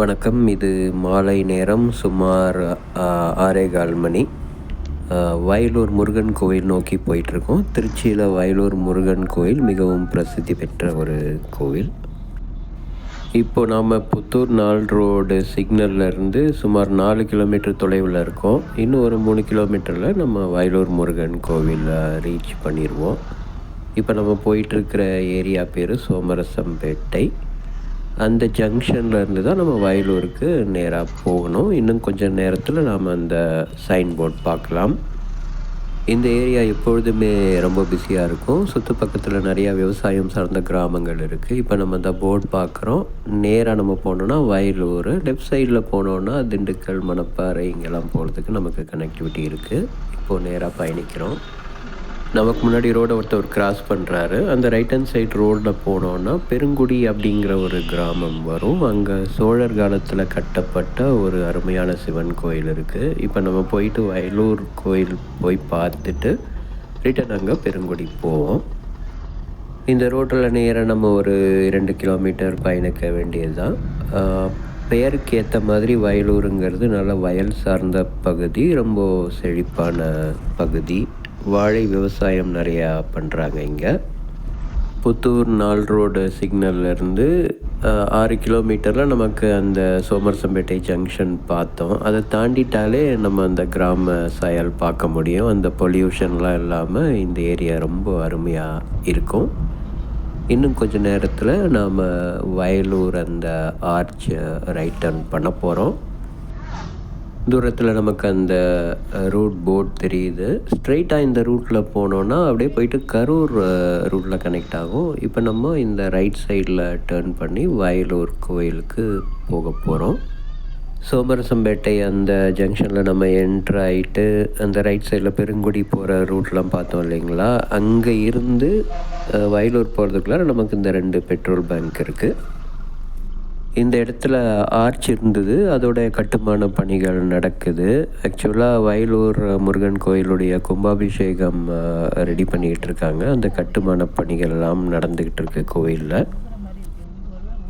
வணக்கம். இது மாலை நேரம் சுமார் ஆறேகால் மணி. வயலூர் முருகன் கோயில் நோக்கி போயிட்டுருக்கோம். திருச்சியில் வயலூர் முருகன் கோயில் மிகவும் பிரசித்தி பெற்ற ஒரு கோவில். இப்போ நாம் புத்தூர் நாள் ரோடு சிக்னல்லேருந்து சுமார் நாலு கிலோமீட்டர் தொலைவில் இருக்கோம். இன்னும் ஒரு மூணு கிலோமீட்டரில் நம்ம வயலூர் முருகன் கோவிலில் ரீச் பண்ணிடுவோம் இப்போ நம்ம போயிட்டுருக்கிற ஏரியா பேர் சோமரசம்பேட்டை. அந்த ஜங்ஷன்லேருந்து தான் நம்ம வயலூருக்கு நேராக போகணும். இன்னும் கொஞ்சம் நேரத்தில் நாம் அந்த சைன் போர்ட் பார்க்கலாம். இந்த ஏரியா எப்பொழுதுமே ரொம்ப பிஸியாக இருக்கும். சுற்று பக்கத்தில் நிறையா விவசாயம் சார்ந்த கிராமங்கள் இருக்குது இப்போ நம்ம அந்த போர்ட் பார்க்குறோம். நேராக நம்ம போனோன்னா வயலூர். லெஃப்ட் சைடில் போனோன்னா திண்டுக்கல் மணப்பாறை இங்கெல்லாம் போகிறதுக்கு நமக்கு கனெக்டிவிட்டி இருக்குது இப்போது நேராக பயணிக்கிறோம். நமக்கு முன்னாடி ரோடை ஒருத்தர் கிராஸ் பண்ணுறாரு அந்த ரைட் ஹேண்ட் சைட் ரோடில் போனோன்னா பெருங்குடி அப்படிங்கிற ஒரு கிராமம் வரும். அங்கே சோழர் காலத்தில் கட்டப்பட்ட ஒரு அருமையான சிவன் கோயில் இருக்குது இப்போ நம்ம போயிட்டு வயலூர் கோயில் போய் பார்த்துட்டு ரிட்டன் அங்கே பெருங்குடி போவோம். இந்த ரோட்டில் நேராக நம்ம ஒரு இரண்டு கிலோமீட்டர் பயணிக்க வேண்டியது தான் பெயருக்கு ஏற்ற மாதிரி வயலூருங்கிறது நல்ல வயல் சார்ந்த பகுதி ரொம்ப செழிப்பான பகுதி. வாழை விவசாயம் நிறையா பண்ணுறாங்க இங்கே. புத்தூர் நாள் ரோடு சிக்னல்லேருந்து ஆறு கிலோமீட்டரில் நமக்கு அந்த சோமரசம்பேட்டை ஜங்ஷன் பார்த்தோம். அதை தாண்டிட்டாலே நம்ம அந்த கிராம சாயல் பார்க்க முடியும். அந்த பொல்யூஷன்லாம் இல்லாமல் இந்த ஏரியா ரொம்ப அருமையாக இருக்கும். இன்னும் கொஞ்சம் நேரத்தில் நாம் வயலூர் அந்த ஆர்ச் ரைட் டர்ன் பண்ண போகிறோம் தூரத்தில் நமக்கு அந்த ரூட் போர்ட் தெரியுது. ஸ்ட்ரைட்டாக இந்த ரூட்டில் போனோன்னா அப்படியே போயிட்டு கரூர் ரூட்டில் கனெக்ட் ஆகும். இப்போ நம்ம இந்த ரைட் சைடில் டேர்ன் பண்ணி வயலூர் கோயிலுக்கு போக போகிறோம் சோமரசம்பேட்டை அந்த ஜங்ஷனில் நம்ம என்ட்ரு ஆகிட்டு அந்த ரைட் சைடில் பெருங்குடி போகிற ரூட்லாம் பார்த்தோம் இல்லைங்களா? அங்கே இருந்து வயலூர் போகிறதுக்குள்ளார நமக்கு இந்த ரெண்டு பெட்ரோல் பேங்க் இருக்குது இந்த இடத்துல ஆர்ச் இருந்தது. அதோடைய கட்டுமான பணிகள் நடக்குது. ஆக்சுவலாக வயலூர் முருகன் கோயிலுடைய கும்பாபிஷேகம் ரெடி பண்ணிக்கிட்டு இருக்காங்க. அந்த கட்டுமான பணிகள் எல்லாம் நடந்துக்கிட்டு இருக்கு கோயிலில்.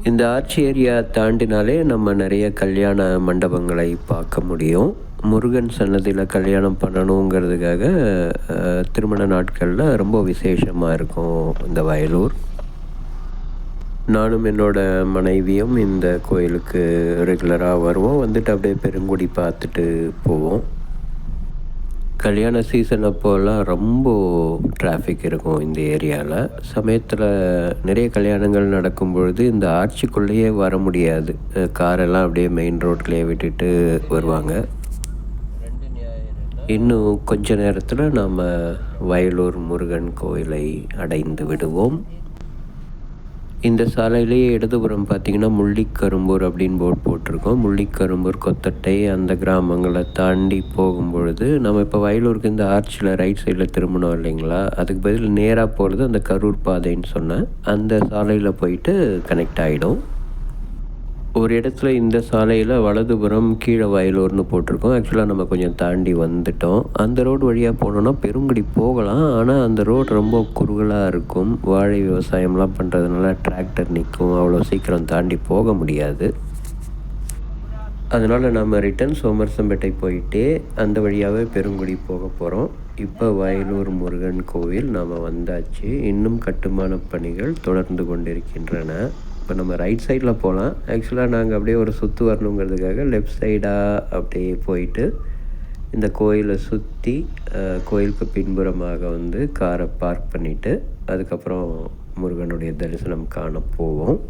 இந்த ஆர்ச் ஏரியா தாண்டினாலே நம்ம நிறைய கல்யாண மண்டபங்களை பார்க்க முடியும். முருகன் சன்னதியில் கல்யாணம் பண்ணணுங்கிறதுக்காக திருமண நாட்களில் ரொம்ப விசேஷமாக இருக்கும் இந்த வயலூர். நானும் என்னோடய மனைவியும் இந்த கோயிலுக்கு ரெகுலராக வருவோம். வந்துட்டு அப்படியே பெருங்குடி பார்த்துட்டு போவோம். கல்யாண சீசன் அப்போல்லாம் ரொம்ப டிராஃபிக் இருக்கும் இந்த ஏரியாவில் சமயத்தில் நிறைய கல்யாணங்கள் நடக்கும் பொழுது இந்த ஆட்சிக்குள்ளேயே வர முடியாது. காரெல்லாம் அப்படியே மெயின் ரோட்லேயே விட்டுட்டு வருவாங்க. இன்னும் கொஞ்ச நேரத்தில் நாம் வயலூர் முருகன் கோயிலை அடைந்து விடுவோம். இந்த சாலையிலேயே இடதுபுறம் பார்த்திங்கன்னா முள்ளிக்கரும்பூர் அப்படின்னு போர்ட் போட்டிருக்கோம். முள்ளிக்கரும்பூர் கொத்தட்டை அந்த கிராமங்களை தாண்டி போகும்பொழுது நம்ம இப்போ வயலூருக்கு இந்த ஆர்ச்சில் ரைட் சைடில் திரும்பணும் இல்லைங்களா? அதுக்கு பதில் நேராக போகிறது அந்த கரூர் பாதைன்னு சொன்னேன். அந்த சாலையில் போயிட்டு கனெக்ட் ஆகிடும் ஒரு இடத்துல இந்த சாலையில் வலதுபுறம் கீழே வயலூர்னு போட்டிருக்கோம். ஆக்சுவலாக நம்ம கொஞ்சம் தாண்டி வந்துட்டோம். அந்த ரோடு வழியாக போனோன்னா பெருங்குடி போகலாம். ஆனால் அந்த ரோடு ரொம்ப குறுகலாக இருக்கும். வாழை விவசாயம்லாம் பண்ணுறதுனால டிராக்டர் நிற்கும் அவ்வளோ சீக்கிரம் தாண்டி போக முடியாது. அதனால் நம்ம ரிட்டன் சோமரசம்பேட்டை போயிட்டு அந்த வழியாகவே பெருங்குடி போக போகிறோம் இப்போ வயலூர் முருகன் கோவில் நாம் வந்தாச்சு. இன்னும் கட்டுமான பணிகள் தொடர்ந்து கொண்டிருக்கின்றன. இப்போ நம்ம ரைட் சைடில் போகலாம் ஆக்சுவலாக நாங்கள் அப்படியே ஒரு சுற்று வரணுங்கிறதுக்காக லெஃப்ட் சைடாக அப்படியே போயிட்டு இந்த கோயிலை சுற்றி கோயிலுக்கு பின்புறமாக வந்து காரை பார்க் பண்ணிவிட்டு அதுக்கப்புறம் முருகனுடைய தரிசனம் காண போவோம்.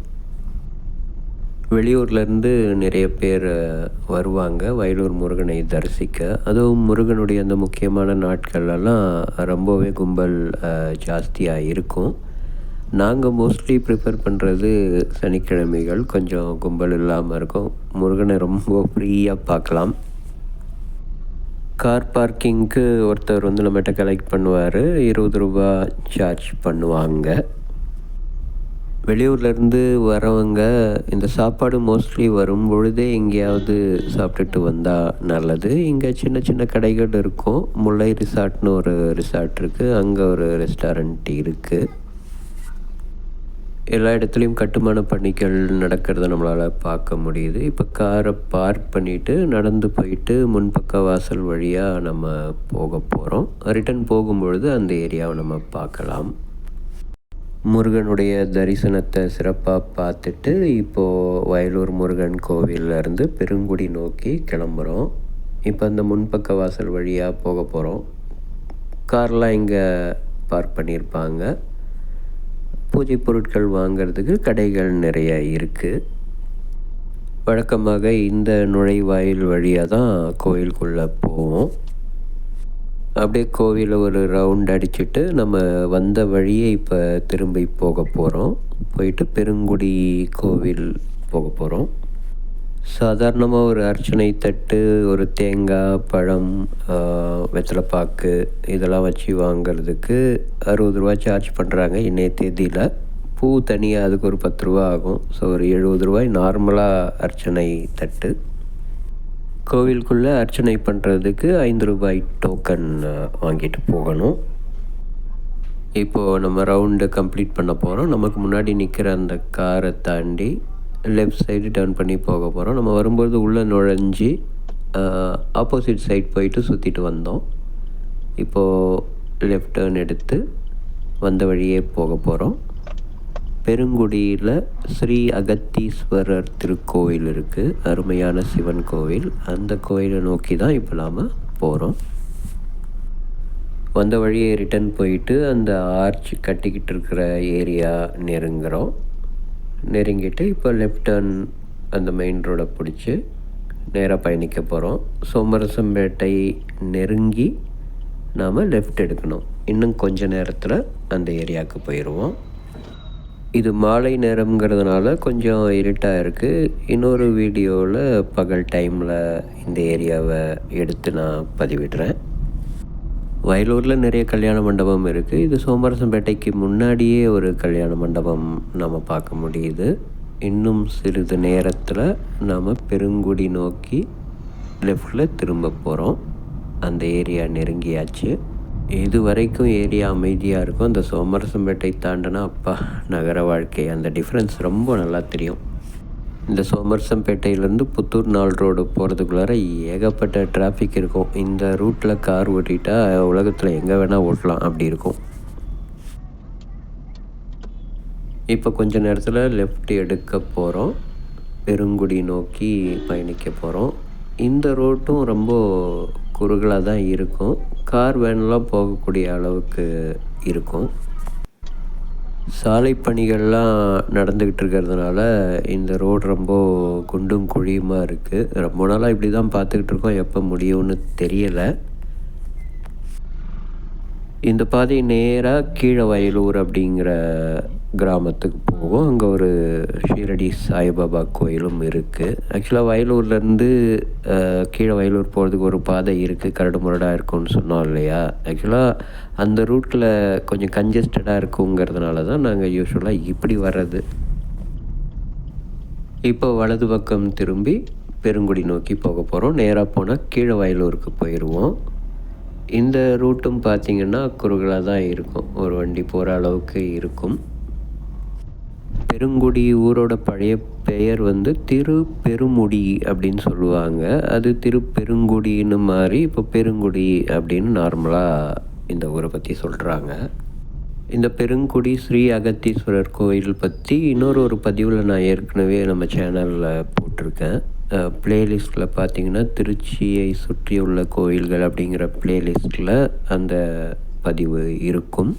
வெளியூர்லேருந்து நிறைய பேர் வருவாங்க. வயலூர் முருகனை தரிசிக்க. அதுவும் முருகனுடைய அந்த முக்கியமான நாட்கள்லாம் ரொம்பவே கும்பல் ஜாஸ்தியாக இருக்கும். நாங்கள் மோஸ்ட்லி ப்ரிஃபர் பண்ணுறது சனிக்கிழமைகள். கொஞ்சம் கும்பல் இல்லாமல் இருக்கும். முருகனை ரொம்ப ஃப்ரீயாக பார்க்கலாம். கார் பார்க்கிங்க்கு ஒருத்தர் வந்து நம்மகிட்ட கலெக்ட் பண்ணுவார். இருபது ரூபா சார்ஜ் பண்ணுவாங்க. வெளியூர்லேருந்து வரவங்க இந்த சாப்பாடு மோஸ்ட்லி வரும் பொழுதே எங்கேயாவது சாப்பிட்டுட்டு வந்தால் நல்லது. இங்கே சின்ன சின்ன கடைகள் இருக்கும். முல்லை ரிசார்ட்னு ஒரு ரிசார்ட் இருக்குது அங்கே ஒரு ரெஸ்டாரண்ட் இருக்குது எல்லா இடத்துலையும் கட்டுமான பணிகள் நடக்கிறத நம்மளால் பார்க்க முடியுது. இப்போ காரை பார்க் பண்ணிவிட்டு நடந்து போயிட்டு முன்பக்க வாசல் வழியாக நம்ம போக போகிறோம் ரிட்டன் போகும்பொழுது அந்த ஏரியாவை நம்ம பார்க்கலாம். முருகனுடைய தரிசனத்தை சிறப்பாக பார்த்துட்டு இப்போது வயலூர் முருகன் கோவிலேருந்து பெருங்குடி நோக்கி கிளம்புறோம். இப்போ அந்த முன்பக்க வாசல் வழியாக போக போகிறோம் கார்லாம் இங்கே பார்க் பண்ணியிருப்பாங்க. பூஜை பொருட்கள் வாங்கிறதுக்கு கடைகள் நிறைய இருக்குது வழக்கமாக இந்த நுழைவாயில் வழியாக தான் கோயிலுக்குள்ளே போவோம். அப்படியே கோவிலை ஒரு ரவுண்ட் அடிச்சுட்டு நம்ம வந்த வழியே இப்போ திரும்பி போக போகிறோம் போயிட்டு பெருங்குடி கோவில் போக போகிறோம் சாதாரணமாக ஒரு அர்ச்சனை தட்டு ஒரு தேங்காய் பழம் வெத்தலைப்பாக்கு இதெல்லாம் வச்சு வாங்கிறதுக்கு அறுபது ரூபா சார்ஜ் பண்ணுறாங்க இன்றைய தேதியில். பூ தனியாக அதுக்கு ஒரு பத்து ரூபா ஆகும். ஸோ ஒரு எழுபது ரூபாய் நார்மலாக அர்ச்சனை தட்டு. கோவிலுக்குள்ளே அர்ச்சனை பண்ணுறதுக்கு ஐந்து ரூபாய் டோக்கன் வாங்கிட்டு போகணும். இப்போது நம்ம ரவுண்டு கம்ப்ளீட் பண்ண போகிறோம் நமக்கு முன்னாடி நிற்கிற அந்த காரை தாண்டி லெஃப்ட் சைடு டேர்ன் பண்ணி போக போகிறோம் நம்ம வரும்போது உள்ளே நுழைஞ்சி ஆப்போசிட் சைட் போயிட்டு சுற்றிட்டு வந்தோம். இப்போது லெஃப்ட் டேர்ன் எடுத்து வந்த வழியே போக போகிறோம் பெருங்குடியில் ஸ்ரீ அகத்தீஸ்வரர் திருக்கோவில் இருக்குது அருமையான சிவன் கோவில். அந்த கோயிலை நோக்கி தான் இப்போ நாம் போகிறோம் வந்த வழியே ரிட்டர்ன் போயிட்டு அந்த ஆர்ச் கட்டிக்கிட்டு இருக்கிற ஏரியா நெருங்குறோம். நெருங்கிட்டு இப்போ லெஃப்ட் டர்ன் அந்த மெயின் ரோடை பிடிச்சி நேராக பயணிக்க போகிறோம் சோமரசம்பேட்டை நெருங்கி நாம் லெஃப்ட் எடுக்கணும். இன்னும் கொஞ்ச நேரத்தில் அந்த ஏரியாவுக்கு போயிடுவோம் இது மாலை நேரம்ங்கிறதுனால கொஞ்சம் இருட்டாக இருக்குது இன்னொரு வீடியோவில் பகல் டைமில் இந்த ஏரியாவை எடுத்து நான் பதிவிடுறேன். வயலூரில் நிறைய கல்யாண மண்டபம் இருக்குது இது சோமரசம்பேட்டைக்கு முன்னாடியே ஒரு கல்யாண மண்டபம் நம்ம பார்க்க முடியுது. இன்னும் சிறிது நேரத்தில் நாம் பெருங்குடி நோக்கி லெஃப்டில் திரும்ப போகிறோம் அந்த ஏரியா நெருங்கியாச்சு. இது வரைக்கும் ஏரியா அமைதியாக இருக்கும். அந்த சோமரசம்பேட்டை தாண்டினா அப்பா நகர வாழ்க்கை. அந்த டிஃப்ரென்ஸ் ரொம்ப நல்லா தெரியும். இந்த சோமரசம்பேட்டையிலேருந்து புத்தூர் நாள் ரோடு போகிறதுக்குள்ளார ஏகப்பட்ட டிராஃபிக் இருக்கும். இந்த ரூட்டில் கார் ஓட்டிட்டா உலகத்தில் எங்கே வேணால் ஓட்டலாம். அப்படி இருக்கும். இப்போ கொஞ்ச நேரத்தில் லெஃப்ட் எடுக்க போகிறோம் பெருங்குடி நோக்கி பயணிக்க போகிறோம் இந்த ரோட்டும் ரொம்ப குறுகலாக தான் இருக்கும் கார் வேனெலாம் போகக்கூடிய அளவுக்கு இருக்கும். சாலை பணிகள்லாம் நடந்துக்கிட்டு இருக்கிறதுனால இந்த ரோடு ரொம்ப குண்டும் குழியுமாக இருக்குது ரொம்ப நாளாக இப்படி தான் பார்த்துக்கிட்டு இருக்கோம். எப்போ முடியும்னு தெரியலை. இந்த பாதை நேராக கீழே வயலூர் அப்படிங்கிற கிராமத்துக்கு போவோம். அங்கே ஒரு ஷீரடி சாய்பாபா கோயிலும் இருக்குது ஆக்சுவலாக வயலூர்லேருந்து கீழே வயலூர் போகிறதுக்கு ஒரு பாதை இருக்குது கரடு முரடாக இருக்கும்னு சொன்னோம் இல்லையா? ஆக்சுவலாக அந்த ரூட்டில் கொஞ்சம் கன்ஜஸ்டடாக இருக்குங்கிறதுனால தான் நாங்கள் யூஸ்வலாக இப்படி வர்றது. இப்போ வலது பக்கம் திரும்பி பெருங்குடி நோக்கி போக போகிறோம் நேராக போனால் கீழே வயலூருக்கு போயிடுவோம் இந்த ரூட்டும் பார்த்திங்கன்னா குறுகலாக தான் இருக்கும். ஒரு வண்டி போகிற அளவுக்கு இருக்கும். பெருங்குடி ஊரோட பழைய பெயர் வந்து திரு பெருமுடி அப்படின்னு சொல்லுவாங்க. அது திரு பெருங்குடின்னு மாதிரி இப்போ பெருங்குடி அப்படின்னு நார்மலாக இந்த ஊரை பற்றி சொல்கிறாங்க இந்த பெருங்குடி ஸ்ரீ அகத்தீஸ்வரர் கோயில் பற்றி இன்னொரு ஒரு பதிவில் நான் ஏற்கனவே நம்ம சேனலில் போட்டிருக்கேன். ப்ளேலிஸ்ட்டில் பார்த்தீங்கன்னா திருச்சியை சுற்றியுள்ள கோயில்கள் அப்படிங்கிற ப்ளேலிஸ்ட்டில் அந்த பதிவு இருக்கும்.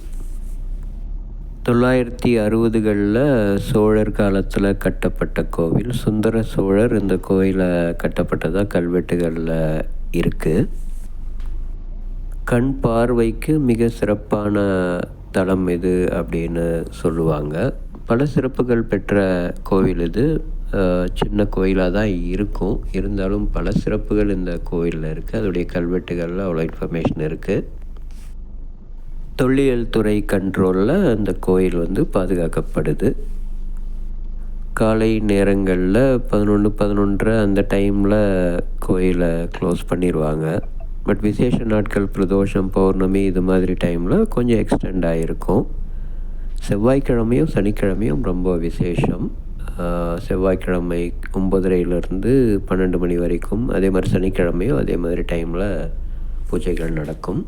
தொள்ளாயிரத்தி அறுபதுகளில் சோழர் காலத்தில் கட்டப்பட்ட கோவில். சுந்தர சோழர் இந்த கோயிலை கட்டப்பட்டதாக கல்வெட்டுகளில் இருக்குது கண் பார்வைக்கு மிக சிறப்பான தலம் இது அப்படின்னு சொல்லுவாங்க. பல சிறப்புகள் பெற்ற கோவில் இது. சின்ன கோயிலாக தான் இருக்கும். இருந்தாலும் பல சிறப்புகள் இந்த கோயிலில் இருக்குது அதோடைய கல்வெட்டுகளில் அவ்வளோ இன்ஃபர்மேஷன் இருக்குது தொல்லியல் துறை கண்ட்ரோலில் அந்த கோயில் வந்து பாதுகாக்கப்படுது. காலை நேரங்களில் பதினொன்று பதினொன்றரை அந்த டைமில் கோயிலை க்ளோஸ் பண்ணிடுவாங்க பட் விசேஷ நாட்கள் பிரதோஷம் பௌர்ணமி இது மாதிரி டைமில் கொஞ்சம் எக்ஸ்டெண்ட் ஆகிருக்கும் செவ்வாய்க்கிழமையும் சனிக்கிழமையும் ரொம்ப விசேஷம். செவ்வாய்க்கிழமை ஒம்பதரையிலேருந்து பன்னெண்டு மணி வரைக்கும். அதே மாதிரி சனிக்கிழமையும் அதே மாதிரி டைமில் பூஜைகள் நடக்கும்.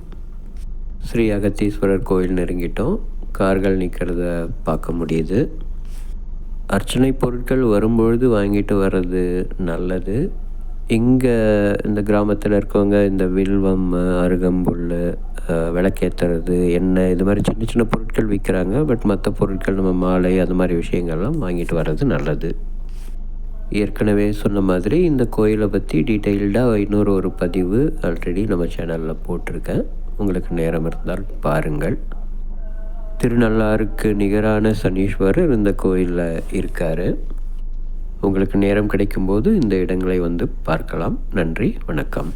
ஸ்ரீ அகத்தீஸ்வரர் கோயில் நெருங்கிட்டோம். கார்கள் நிற்கிறத பார்க்க முடியுது. அர்ச்சனை பொருட்கள் வரும்பொழுது வாங்கிட்டு வர்றது நல்லது. இங்கே இந்த கிராமத்தில் இருக்கவங்க இந்த வில்வம் அருகம்புல் விளக்கேற்றுறது எண்ணெய் இது மாதிரி சின்ன சின்ன பொருட்கள் விற்கிறாங்க பட் மற்ற பொருட்கள் நம்ம மாலை அது மாதிரி விஷயங்கள்லாம் வாங்கிட்டு வர்றது நல்லது. ஏற்கனவே சொன்ன மாதிரி இந்த கோயிலை பற்றி டீட்டெயில்டாக இன்னொரு ஒரு பதிவு ஆல்ரெடி நம்ம சேனலில் போட்டிருக்கேன். உங்களுக்கு நேரம் இருந்தால் பாருங்கள். திருநள்ளாருக்கு நிகரான சனீஸ்வரர் இந்த கோயிலில் இருக்கார். உங்களுக்கு நேரம் கிடைக்கும்போது இந்த இடங்களை வந்து பார்க்கலாம். நன்றி வணக்கம்.